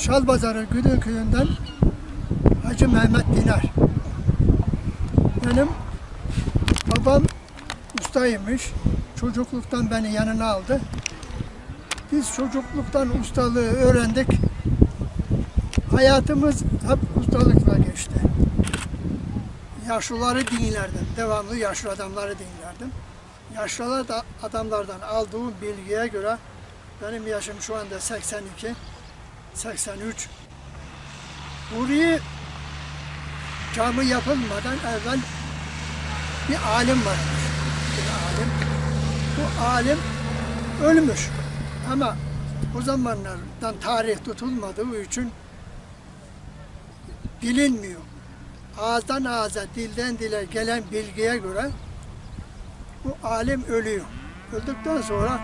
Şalbazarı Güdün köyünden Hacı Mehmet Dinar. Benim babam ustaymış. Çocukluktan beni yanına aldı. Biz çocukluktan ustalığı öğrendik. Hayatımız hep ustalıkla geçti. Yaşlıları dinlerdim. Devamlı yaşlı adamları dinlerdim. Yaşlı da adamlardan aldığım bilgiye göre benim yaşım şu anda 82, 83. Burayı cami yapılmadan evvel bir alim varmış. Bir alim. Bu alim ölmüş. Ama o zamanlardan tarih tutulmadığı için bilinmiyor. Ağızdan ağza, dilden dile gelen bilgiye göre bu alim ölüyor. Öldükten sonra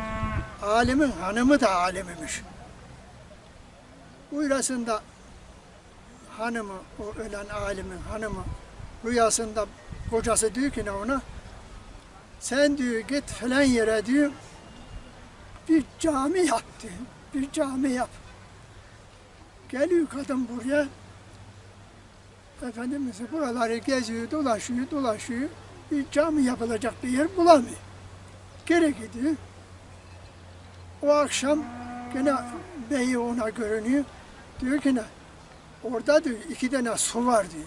alimin hanımı da alim imiş. Rüyasında hanımı, o ölen alimin hanımı rüyasında kocası diyor ki ne ona sen diyor git falan yere diyor bir cami yap diyor. Bir cami yap. Geliyor kadın buraya. Efendimiz buraları geziyor, dolaşıyor, dolaşıyor. Bir cami yapılacak bir yer bulamıyor. Geri gidiyor. O akşam gene beyi ona görünüyor. Diyor ki ne? Orada diyor iki tane su var diyor.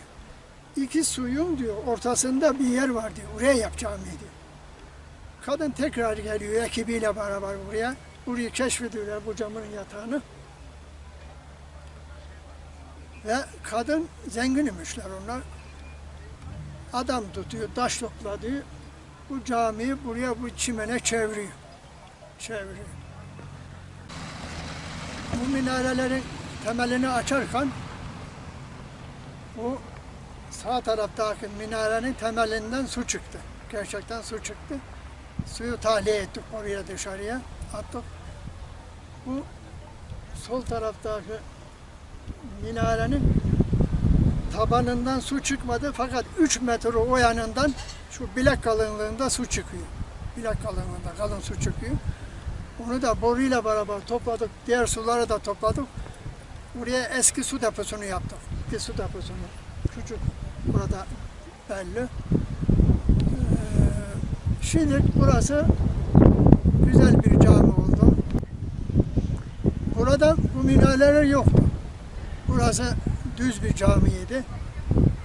İki suyun diyor ortasında bir yer var diyor. Oraya yapacağım diyor. Kadın tekrar geliyor ekibiyle beraber buraya. Burayı keşfediyorlar bu camının yatağını. Ve kadın zengin imişler onlar. Adam tutuyor, taş topladı. Bu camiyi buraya bu çimene çeviriyor. Çeviriyor. Bu minarelerin temelini açarken bu sağ taraftaki minarenin temelinden su çıktı. Gerçekten su çıktı. Suyu tahliye ettik oraya dışarıya attık. Bu sol taraftaki minarenin tabanından su çıkmadı fakat 3 metre o yanından şu bilek kalınlığında su çıkıyor. Bilek kalınlığında kalın su çıkıyor. Onu da boruyla beraber topladık. Diğer suları da topladık. Buraya eski su deposunu yaptık. Bir su deposunu. Küçük burada belli. Ee, şimdi burası güzel bir cami oldu. Burada bu minareler yoktu. Burası düz bir camiydi.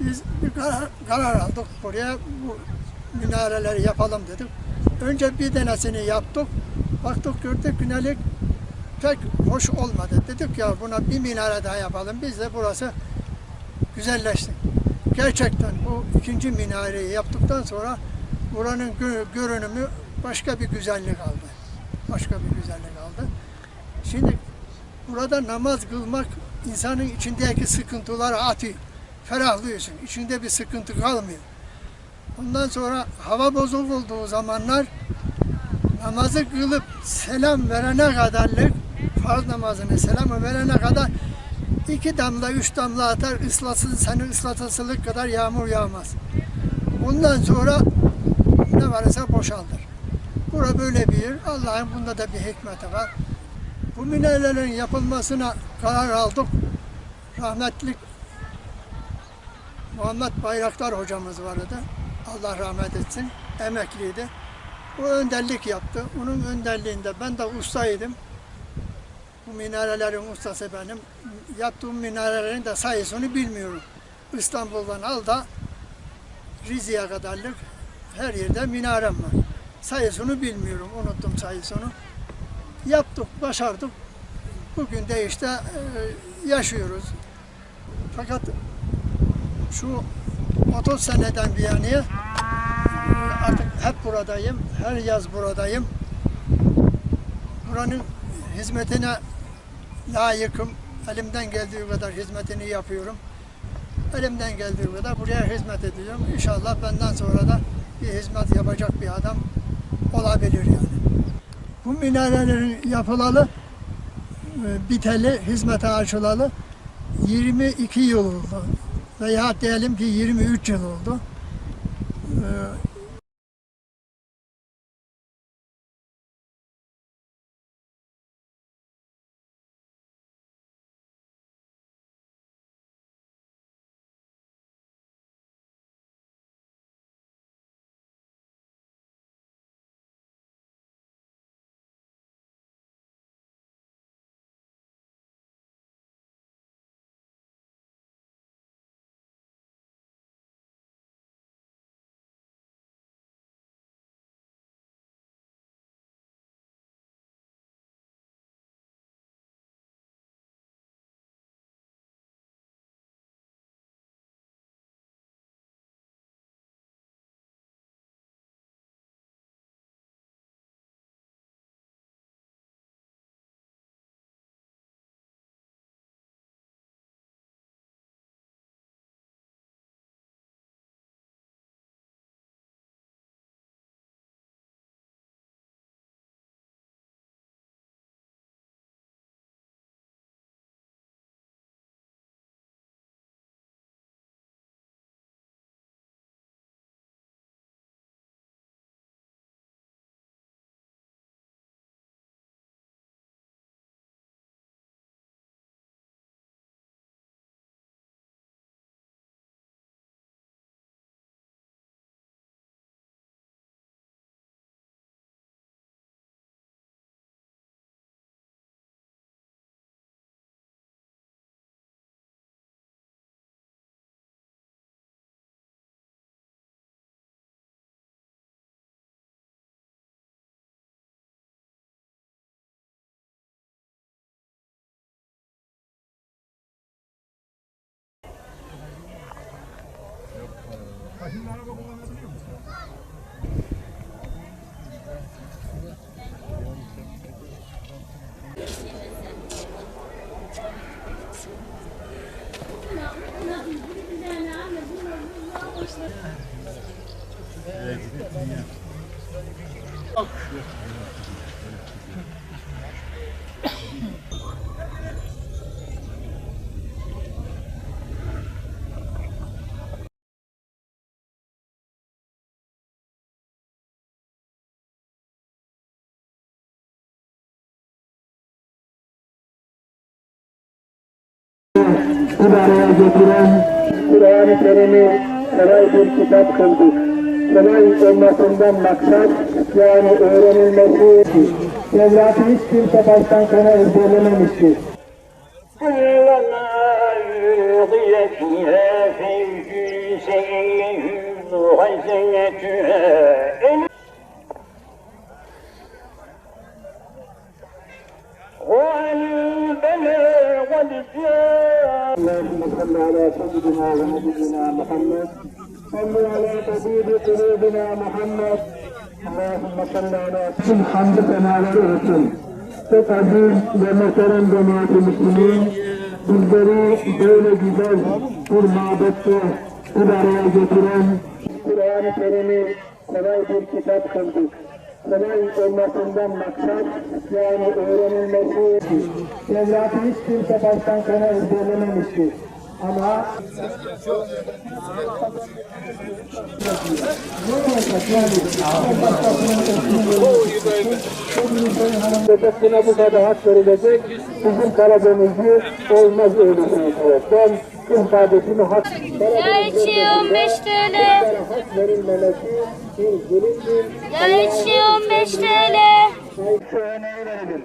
Biz bir karar, karar aldık buraya bu minareleri yapalım dedik. Önce bir tanesini yaptık. Baktık gördük günelik pek hoş olmadı. Dedik ya buna bir minare daha yapalım. Biz de burası güzelleşti. Gerçekten bu ikinci minareyi yaptıktan sonra buranın gö- görünümü başka bir güzellik aldı. Başka bir güzellik aldı. Şimdi burada namaz kılmak insanın içindeki sıkıntıları atıyor. Ferahlıyorsun. İçinde bir sıkıntı kalmıyor. Ondan sonra hava bozuk olduğu zamanlar namazı kılıp selam verene kadarlık farz namazını selamı verene kadar iki damla üç damla atar ıslasın seni ıslatasılık kadar yağmur yağmaz. Ondan sonra ne varsa boşaldır. Bura böyle bir yer. Allah'ın bunda da bir hikmeti var. Bu minarelerin yapılmasına karar aldık. Rahmetlik Muhammed Bayraktar hocamız vardı. Allah rahmet etsin. Emekliydi. O önderlik yaptı. Onun önderliğinde ben de ustaydım. Bu minarelerin ustası benim. Yaptığım minarelerin de sayısını bilmiyorum. İstanbul'dan al da Rize'ye kadarlık her yerde minarem var. Sayısını bilmiyorum. Unuttum sayısını. Yaptık, başardık. Bugün de işte e, yaşıyoruz. Fakat şu 30 seneden bir yana e, artık hep buradayım. Her yaz buradayım. Buranın hizmetine layıkım. Elimden geldiği kadar hizmetini yapıyorum. Elimden geldiği kadar buraya hizmet ediyorum. İnşallah benden sonra da bir hizmet yapacak bir adam olabilir yani. Bu minarelerin yapılalı, e, biteli, hizmete açılalı 22 yıl oldu. Veya diyelim ki 23 yıl oldu. bir araya getiren Kur'an-ı Kerim'i kolay bir kitap kıldık. Kolay olmasından maksat yani öğrenilmesi. Tevrat'ı hiç kimse baştan sona ezberlememiştir. كلما ألقي فيها فوج سيئهم غزيتها قالوا بلى قد جاء اللهم صل على سيدنا ونبينا محمد صل على طبيب قلوبنا محمد اللهم صل على سيدنا hamd senalar olsun. Çok aziz ve muhterem cemaat-i Müslümin, bizleri böyle güzel bir mabette bir araya getiren Kur'an-ı Kerim'i kolay bir kitap kıldık. Kolay olmasından maksat yani öğrenilmesi. Tevrat'ı hiç kimse baştan sona ezberlememiştir. Ama Buna bu kadar hak verilecek, bizim Karadeniz'i olmaz öyle şey. Ben ifadesini hak... Gerçi 15 TL. hak verilmemesi bir zulümdür. Gerçi 15 TL. Şu örneği verelim.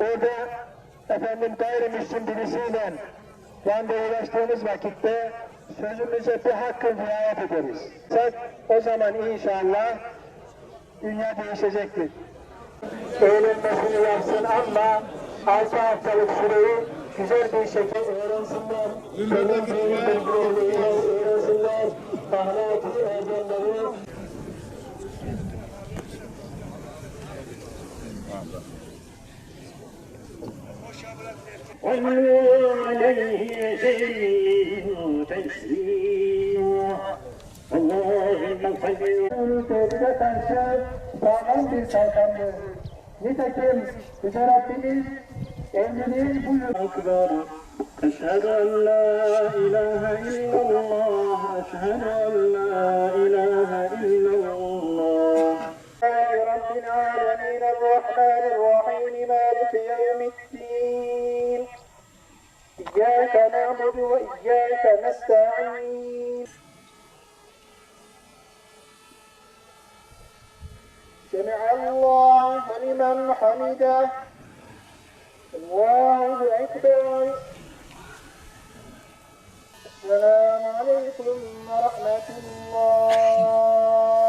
Orada efendim gayrimüslim birisiyle randevulaştığımız vakitte sözümüze bir hakkı riayet ederiz. O zaman inşallah dünya değişecektir. Eğlenmesini yapsın ama altı haftalık süreyi güzel bir şekilde öğrensinler. Kendi dini bilgilerini öğrensinler. Ahlaki erdemleri صلوا عليه سلموا تسليما اللهم صل Tevhide karşı sağlam bir kalkandır. Nitekim Yüce Rabbimiz emrini buyur. أشهد أن لا إله إلا الله أشهد أن لا إله إلا الله. رب العالمين الرحمن الرحيم مالك يوم الدين إياك نعبد وإياك نستعين. سمع الله لمن حمده. الله أكبر. سلام عليكم ورحمة الله